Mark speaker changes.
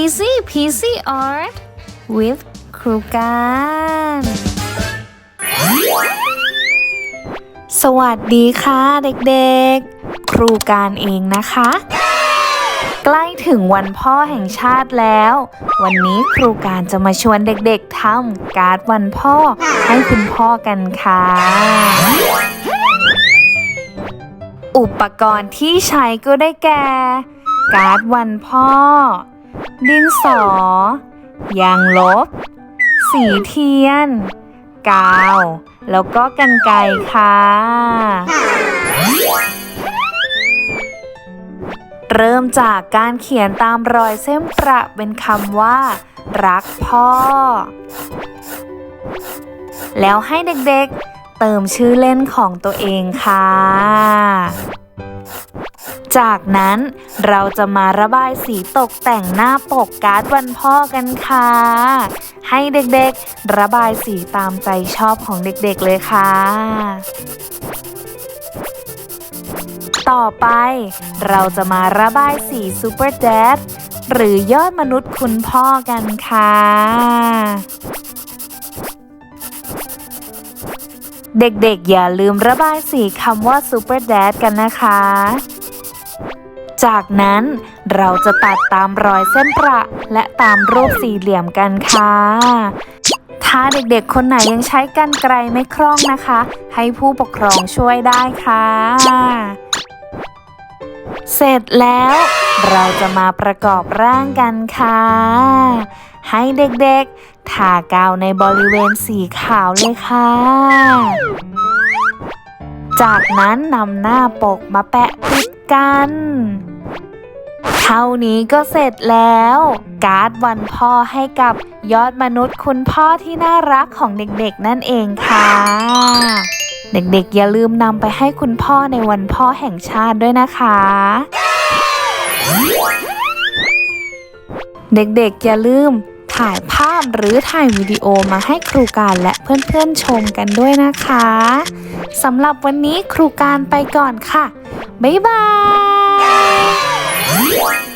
Speaker 1: Easy Peasy Art with ครูการสวัสดีค่ะเด็กๆ ครูการเองนะคะ ใกล้ถึงวันพ่อแห่งชาติแล้ว วันนี้ครูการจะมาชวนเด็กๆทำการ์ดวันพ่อให้คุณพ่อกันค่ะ อุปกรณ์ที่ใช้ก็ได้แก่ การ์ดวันพ่อ ดินสอ ยางลบ สีเทียน กาว แล้วก็กันไกรค่ะ เริ่มจากการเขียนตามรอยเส้นประเป็นคำว่า รักพ่อ แล้วให้เด็กๆเติมชื่อเล่นของตัวเองค่ะ จากนั้นเราจะมาระบายสีตกแต่งหน้าปกการ์ดวันพ่อกันค่ะ ให้เด็กๆ ระบายสีตามใจชอบของเด็กๆเลยค่ะ ต่อไปเราจะมาระบายสีซูเปอร์แดดหรือยอดมนุษย์คุณพ่อกันค่ะเด็กๆ อย่าลืมระบายสีคำว่า Super Dad กันนะคะ จากนั้นเราจะตัดตามรอยเส้นประและตามรูปสี่เหลี่ยมกันค่ะ ถ้าเด็กๆ คนไหนยังใช้กันไกลไม่คล่องนะคะ ให้ผู้ปกครองช่วยได้ค่ะ เสร็จแล้ว เราจะมาประกอบร่างกันค่ะ ให้เด็กๆ ทากาวในบริเวณสีขาวเลยค่ะจากนั้นนำหน้าปกมาแปะติดกัน เท่านี้ก็เสร็จแล้ว การ์ดวันพ่อให้กับยอดมนุษย์คุณพ่อที่น่ารักของเด็กๆนั่นเองค่ะ เด็กๆอย่าลืมนำไปให้คุณพ่อในวันพ่อแห่งชาติด้วยนะคะ เด็กๆอย่าลืมถ่ายภาพหรือถ่ายวิดีโอมาให้ครูการและเพื่อนๆชมกันด้วยนะคะสำหรับวันนี้ครูการไปก่อนค่ะ บ๊ายบาย Música